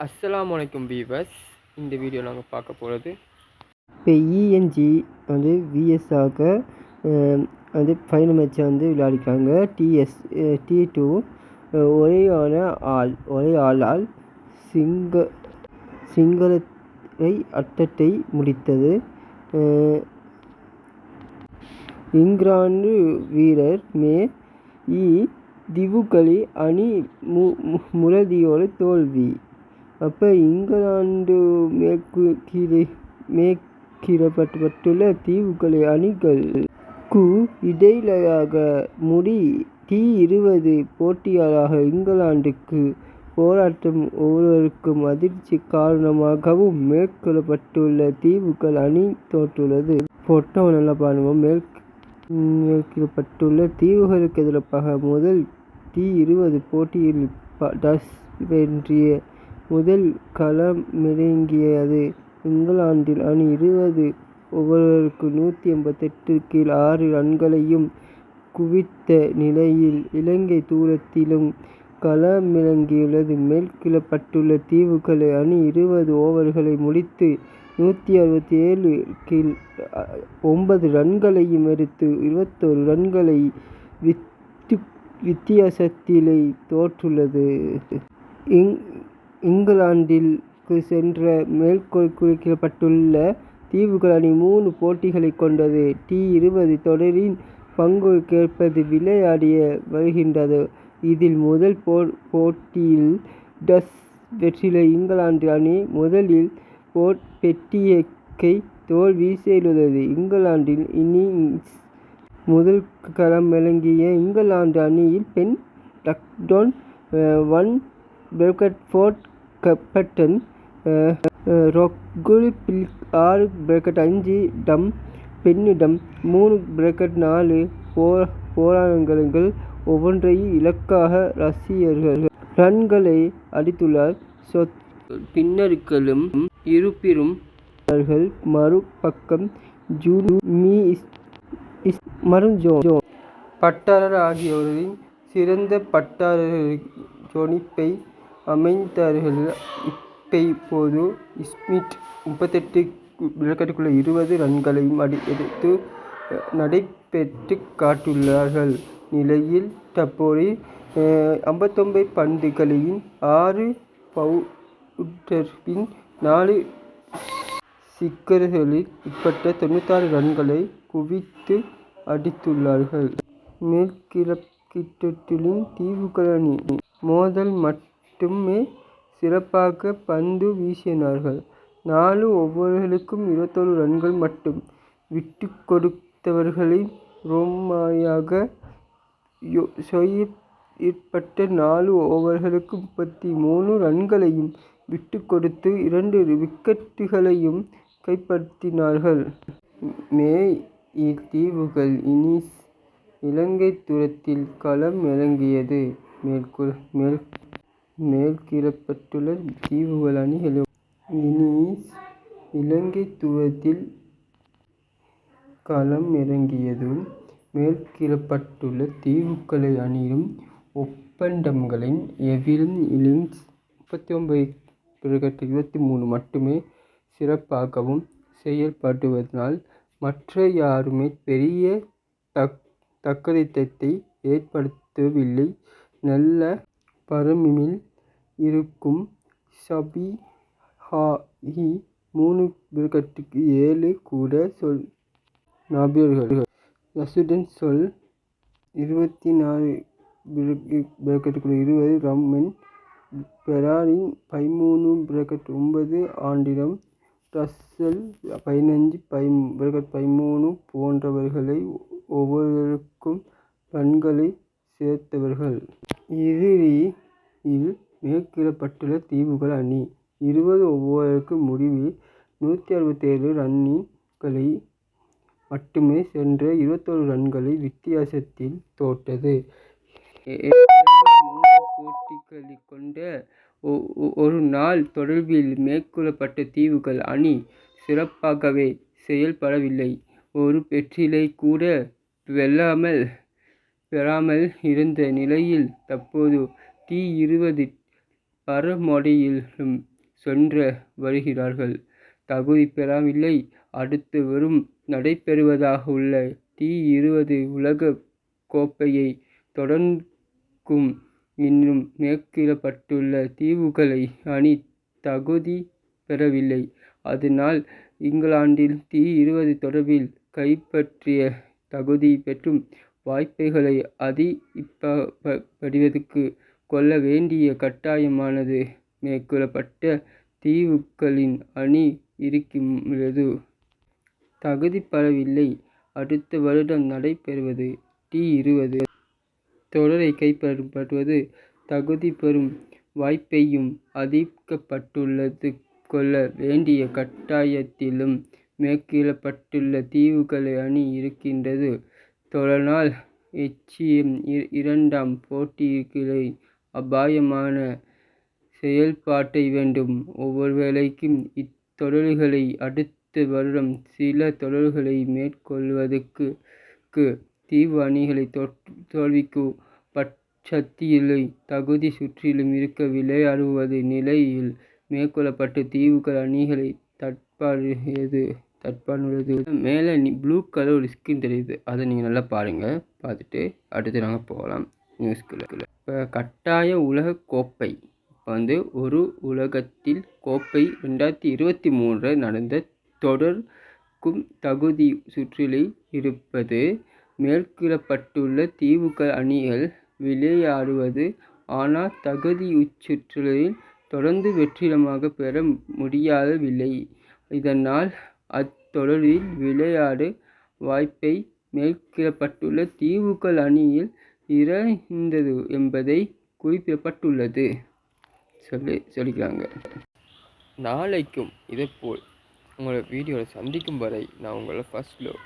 அஸ்லாம் வலைக்கும் வீவர்ஸ் இந்த வீடியோ நாங்கள் பார்க்க போகிறது இப்போ இஎன்ஜி வந்து விஎஸ்ஆக்க வந்து ஃபைனல் மேட்ச்சை வந்து விளையாடிக்காங்க டிஎஸ் டி டூ ஒரே ஆள் ஒரே ஆளால் சிங்க சிங்களத்தை அட்டத்தை முடித்தது. இங்கிலாந்து வீரர் மே இ திவுகளி அணி மு- முரதியோடு தோல்வி. அப்போ இங்கிலாந்து மேற்கு கீழே மேற்கிடப்பட்டுள்ள தீவுகளை அணிகளுக்கு இடையிலாக முடி டி இருபது போட்டியாளராக இங்கிலாந்துக்கு போராட்டம் ஒருவருக்கும் அதிர்ச்சி காரணமாகவும் மேற்கொள்ளப்பட்டுள்ள தீவுகள் அணி தோற்றுள்ளது. பொட்டோ நல்லா பாருங்க. மேற்கிடப்பட்டுள்ள மேற்கொள்ளப்பட்டுள்ள தீவுகளுக்கு எதிராக முதல் டி இருபது போட்டியில் டஸ் வென்றிய முதல் களமிறங்கியது இங்கிலாந்தில் அணி இருபது ஓவர்களுக்கு நூற்றி எண்பத்தெட்டு கீழ் ஆறு ரன்களையும் குவித்த நிலையில் இலங்கை தூரத்திலும் களமிறங்கியுள்ளது மேற்கிழப்பட்டுள்ள தீவுகளை அணி இருபது ஓவர்களை முடித்து நூற்றி அறுபத்தி ஏழு கீழ் ஒன்பது ரன்களையும் எடுத்து இருபத்தொரு ரன்களை வித்து வித்தியாசத்திலே தோற்றுள்ளது. இங் இங்கிலாந்திற்கு சென்ற மேற்கோள் குறிக்கப்பட்டுள்ள தீவுகள் அணி மூன்று போட்டிகளை கொண்டது. டி இருபது தொடரின் பங்கு கேட்பது விளையாடிய வருகின்றது. இதில் முதல் போ போட்டியில் டஸ் வெற்றில இங்கிலாந்து அணி முதலில் போட் பெட்டியக்கை தோல்வி செய்துள்ளது இங்கிலாந்தின் இன்னிங்ஸ் முதல் களமிறங்கிய இங்கிலாந்து அணியில் பென் டக்டோன் ஒன் பெர்கட்ஃபோர்ட் கப்பட்டன் ரொக்குலி பில்க் ஆறு பிரக்கெட் அஞ்சு டம் பெண்ணிடம் மூணு பிரக்கெட் நாலு போ போராட்டங்கள் ஒவ்வொன்றையும் இலக்காக ரசிகர்கள் ரன்களை அடித்துள்ளார் சொத் பின்னருக்களும் இருப்பிரும் அவர்கள் மறுபக்கம் ஜூன் மீ இஸ்- மரும் ஜோ ஜோ பட்டாளர் ஆகியோரின் சிறந்த பட்டாளர் ஜொனிப்பை அமைந்தார்கள் இப்பை போது ஸ்மித் முப்பத்தெட்டு விளக்கத்துக்குள்ள இருபது ரன்களையும் அடி எடுத்து நடைபெற்று காட்டியுள்ளார்கள். நிலையில் தற்போது ஐம்பத்தொம்பது பந்துகளின் ஆறு பவுடர்பின் நாலு சிக்கர்களில் உட்பட்ட தொண்ணூத்தாறு ரன்களை குவித்து அடித்துள்ளார்கள். மேற்கிழக்கிட்டத்திலும் தீவுகளின் மோதல் மற்றும் மட்டுமே சிறப்பாக பந்து வீசினார்கள். நாலு ஓவர்களுக்கும் இருபத்தொரு ரன்கள் மட்டும் விட்டு கொடுத்தவர்களை ரோமாயாக யோ- சொயிப் ஏற்பட்ட நாலு ஓவர்களுக்கு முப்பத்தி மூணு ரன்களையும் விட்டு கொடுத்து இரண்டு விக்கெட்டுகளையும் கைப்பற்றினார்கள். மே இத்தீவுகள் இனிஸ் இலங்கை தூரத்தில் களம் இறங்கியது. மேற்கொள் மேல் மேற்கிடப்பட்டுள்ள தீவுகள் அணிகளும் இனி இலங்கை களம் இறங்கியதும் மேற்கிடப்பட்டுள்ள தீவுகளை அணியும் ஒப்பந்தங்களின் எவிலும் இலிங்ஸ் முப்பத்தி ஒன்பது பிறகு இருபத்தி மூணு மட்டுமே சிறப்பாகவும் செயல்படுவதனால் மற்ற யாருமே பெரிய தக் தக்கதித்தத்தை ஏற்படுத்தவில்லை. நல்ல பரமிமில் இருக்கும். சபி ஹாஹி மூணு விக்கெட்டுக்கு ஏழு கூட சொல் நபியர்கள். ரசுடன் சொல் இருபத்தி நாலு பிரக்கெட்டுக்குள்ள இருபது ரம்மன் பெராரின் பதிமூணு பிரக்கெட் ஒன்பது ஆண்டிடம் ரஸ்ஸல் பதினஞ்சு பை பிரக்கெட் பதிமூணு போன்றவர்களை ஒவ்வொருவருக்கும் ரன்களை சேர்த்தவர்கள். இறுதியில் மேற்கிடப்பட்டுள்ள தீவுகள் அணி இருபது ஓவருக்கு முடிவில் நூற்றி அறுபத்தேழு ரன்களை மட்டுமே சென்ற இருபத்தொரு ரன்களை வித்தியாசத்தில் தோற்றது மூன்று போட்டிகளை கொண்ட ஒ- ஒரு நாள் தொடர்பில் மேற்கொள்ளப்பட்ட தீவுகள் அணி சிறப்பாகவே செயல்படவில்லை ஒரு பெற்றிலை கூட வெல்லாமல் பெறாமல் இருந்த நிலையில் தற்போது டி இருபது பரமொழியிலும் சென்று வருகிறார்கள். தகுதி பெறவில்லை. அடுத்து வரும் நடைபெறுவதாக உள்ள டி இருபது உலக கோப்பையை தொடர்க்கும் இன்னும் மேற்கிடப்பட்டுள்ள தீவுகளை அணி தகுதி பெறவில்லை. அதனால் இங்கிலாந்தில் டி இருபது தொடர்பில் கைப்பற்றிய தகுதி பெற்றும் வாய்ப்புகளை அதிகப்படுத்துவதற்கு கொள்ள வேண்டிய கட்டாயமானது. மேற்கூறப்பட்ட தீவுகளின் அணி இருக்கின்றது. தகுதி பெறவில்லை அடுத்த வருடம் நடைபெறுவது டி இருபது. தொடரை கைப்பற்றுவது தகுதி பெறும் வாய்ப்பையும் அதிகப்படுத்துவதற்கு கொள்ள வேண்டிய கட்டாயத்திலும் மேற்கூறப்பட்டுள்ள தீவுகள் அணி இருக்கின்றது. தொடரால் எச்சிஎம் இரண்டாம் போட்டிகளில் அபாயமான செயல்பாட்டை வேண்டும். ஒவ்வொரு வேலைக்கும் இத்தொடர்களை அடுத்த வருடம் சில தொடர்களை மேற்கொள்வதற்கு தீவு அணிகளை தோல்விக்கும் பட்சத்தில் தகுதி சுற்றிலும் இருக்க விளையாடுவது நிலையில் மேற்கொள்ளப்பட்டு தீவுகள் அணிகளை தற்பாடுகிறது தற்பாடுள்ளது மேலே ப்ளூ கலர் ஒரு ஸ்கின் தெரியுது. அதை நீங்கள் நல்லா பாருங்கள் பார்த்துட்டு அடுத்து நாங்கள் போகலாம். நியூஸ்குள்ளே இப்போ கட்டாய உலக கோப்பை. இப்போ வந்து ஒரு உலகத்தில் கோப்பை ரெண்டாயிரத்தி இருபத்தி மூன்று நடந்த தொடர்க்கும் தகுதி சுற்றில் இருப்பது மேற்கூறப்பட்டுள்ள தீவுகள் அணிகள் விளையாடுவது. ஆனால் தகுதி தகுதிச்சுற்றில் தொடர்ந்து வெற்றிடமாக பெற முடியாதவில்லை இதனால் அத்தொடரில் விளையாடும் வாய்ப்பை மேற்கூறப்பட்டுள்ள தீவுகள் அணியில் இறந்தது என்பதை குறிப்பிடப்பட்டுள்ளது. சொல்லி சொல்லிக்கிறாங்க. நாளைக்கும் இதேபோல் உங்களை வீடியோவில் சந்திக்கும் வரை நான் உங்களை ஃபர்ஸ்ட் லவ்